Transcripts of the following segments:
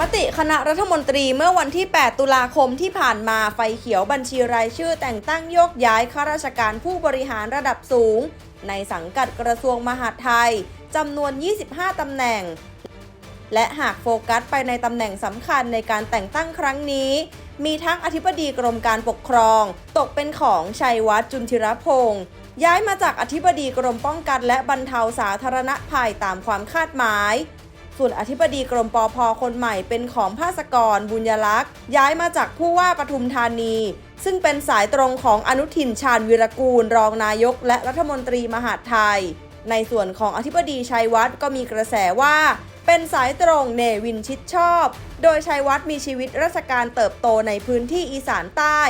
มติคณะรัฐมนตรีเมื่อวันที่ 8 ตุลาคมที่ผ่านมาไฟเขียวบัญชีรายชื่อแต่งตั้งโยกย้ายข้าราชการผู้บริหารระดับสูง ในสังกัดกระทรวงมหาดไทยจำนวน 25 ตำแหน่ง และหากโฟกัสไปในตำแหน่งสำคัญในการแต่งตั้งครั้งนี้ มีทั้งอธิบดีกรมการปกครอง ตกเป็นของชัยวัฒน์จุนทิรพงศ์ย้ายมาจากอธิบดีกรมป้องกันและบรรเทาสาธารณภัยตามความคาดหมาย ส่วนอธิบดีกรมปอพคนใหม่เป็นของภาสกรบุญยลักษ์ ย้ายมาจากผู้ว่าปทุมธานี ซึ่งเป็นสายตรงของอนุทินชาญวิรกูล รองนายก และรัฐมนตรีมหาดไทย ในส่วนของอธิบดีชัยวัฒน์ก็มีกระแสว่า เป็นสายตรงเนวินชิดชอบ โดยชัยวัฒน์มีชีวิตราชการเติบโตในพื้นที่อีสานใต้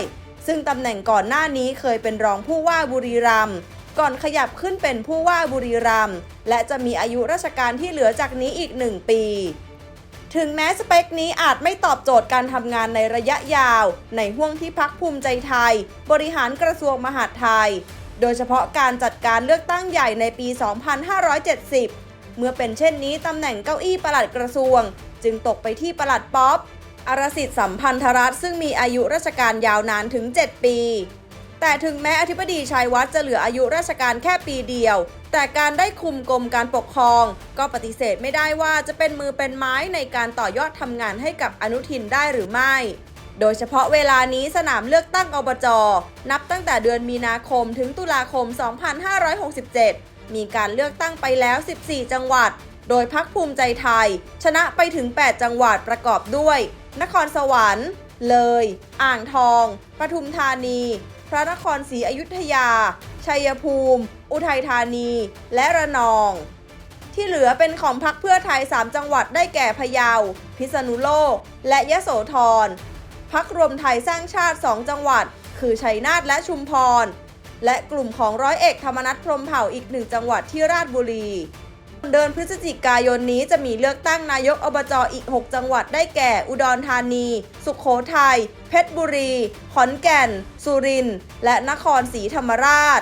ซึ่งตำแหน่งก่อนหน้านี้เคยเป็นรองผู้ว่าบุรีรัมย์ ก่อนขยับขึ้นเป็นผู้ว่าบุรีรัมย์และจะมีอายุราชการที่เหลือจากนี้อีก 1 ปี ถึงแม้สเปคนี้อาจไม่ตอบโจทย์การทำงานในระยะยาว ในห่วงที่พักภูมิใจไทย บริหารกระทรวงมหาดไทย โดยเฉพาะการจัดการเลือกตั้งใหญ่ในปี 2570 เมื่อเป็นเช่นนี้ตำแหน่งเก้าอี้ปลัดกระทรวง จึงตกไปที่ปลัดป๊อปอรสิทธิ์สัมพันธรัฐซึ่งมีอายุราชการยาวนานถึง 7 ปี แต่ถึงแม้อธิบดีชัยวัฒน์จะเหลืออายุราชการแค่ปีเดียว แต่การได้คุมกรมการปกครอง ก็ปฏิเสธไม่ได้ว่าจะเป็นมือเป็นไม้ในการต่อยอดทำงานให้กับอนุทินได้หรือไม่ โดยเฉพาะเวลานี้สนามเลือกตั้งอบจ นับตั้งแต่เดือนมีนาคมถึงตุลาคม 2567 มีการเลือกตั้งไปแล้ว 14 จังหวัด โดยพักภูมิใจไทย ชนะไปถึง 8 จังหวัดประกอบด้วย นครสวรรค์ เลย อ่างทอง ปทุมธานี พระนครศรีอยุธยา ชัยภูมิ อุทัยธานี และระนอง ที่เหลือเป็นของพักเพื่อไทย 3 จังหวัดได้แก่พะเยา พิษณุโลก และยะโสธรพักรวมไทยสร้างชาติ 2 จังหวัด คือชัยนาทและชุมพร และกลุ่มของร้อยเอกธรรมนัฐพรมเผ่าอีกหนึ่งจังหวัดที่ราชบุรี เดือนพฤศจิกายนนี้จะมีเลือกตั้งนายกอบจอีก 6 จังหวัดได้แก่ อุดรธานี สุขโขทัย เพชรบุรี ขอนแก่น สุรินทร์ และนครศรีธรรมราช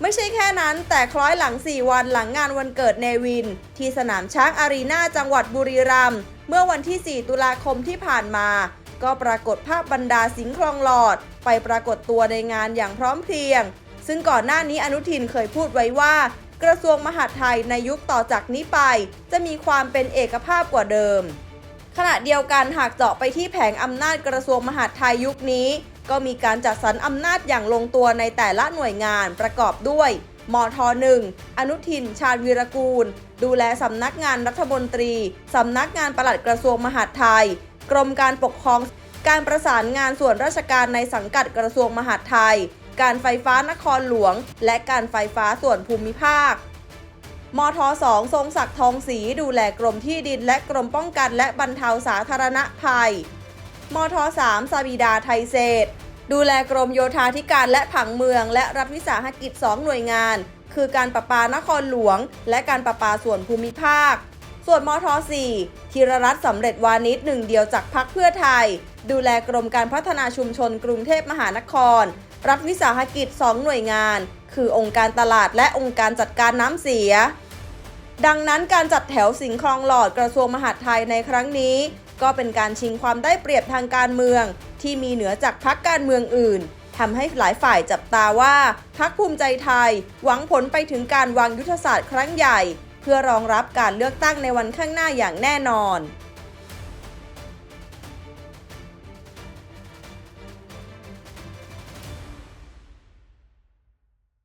ไม่ใช่แค่นั้น แต่คล้อยหลัง 4 วันหลังงานวันเกิดเนวิน ที่สนามช้างอารีนาจังหวัดบุรีรัมย์ เมื่อวันที่ 4 ตุลาคมที่ผ่านมา ก็ปรากฏภาพบรรดาสิงคลองหลอด ไปปรากฏตัวในงานอย่างพร้อมเพรียงซึ่งก่อนหน้านี้อนุทินเคยพูดไว้ว่า กระทรวงมหาดไทยในยุคต่อจากนี้ไป จะมีความเป็นเอกภาพกว่าเดิม ขณะเดียวกันหากเจาะไปที่แผงอำนาจกระทรวงมหาดไทยยุคนี้ ก็มีการจัดสรรอำนาจอย่างลงตัวในแต่ละหน่วยงานประกอบด้วยมท1อนุทิน ชาญวีรกูล ดูแลสำนักงานรัฐมนตรี สำนักงานปลัดกระทรวงมหาดไทย กรมการปกครอง การประสานงานส่วนราชการในสังกัดกระทรวงมหาดไทย การไฟฟ้านครหลวง และการไฟฟ้าส่วนภูมิภาคมท2ทรงศักดิ์ทองศรีดูแลกรมที่ดินและกรมป้องกันและบรรเทาสาธารณภัย มท3สาบิดาไทยเศษ ดูแลกรมโยธาธิการและผังเมืองและรัฐวิสาหกิจ 2 หน่วยงาน คือการประปานครหลวง และการประปาส่วนภูมิภาค ส่วนมท4ธีรรัตน์สำเร็จวานิชหนึ่งเดียวจากพักเพื่อไทย ดูแลกรมการพัฒนาชุมชนกรุงเทพมหานคร รัฐวิสาหกิจ 2 หน่วยงาน คือองค์การตลาดและองค์การจัดการน้ำเสีย ดังนั้นการจัดแถวสิงคลองหลอดกระทรวงมหาดไทยในครั้งนี้ ก็เป็นการชิงความได้เปรียบทางการเมือง ที่มีเหนือจากพักการเมืองอื่นทำให้หลายฝ่ายจับตาว่าพักภูมิใจไทย หวังผลไปถึงการวางยุทธศาสตร์ครั้งใหญ่ เพื่อรองรับการเลือกตั้งในวันข้างหน้าอย่างแน่นอน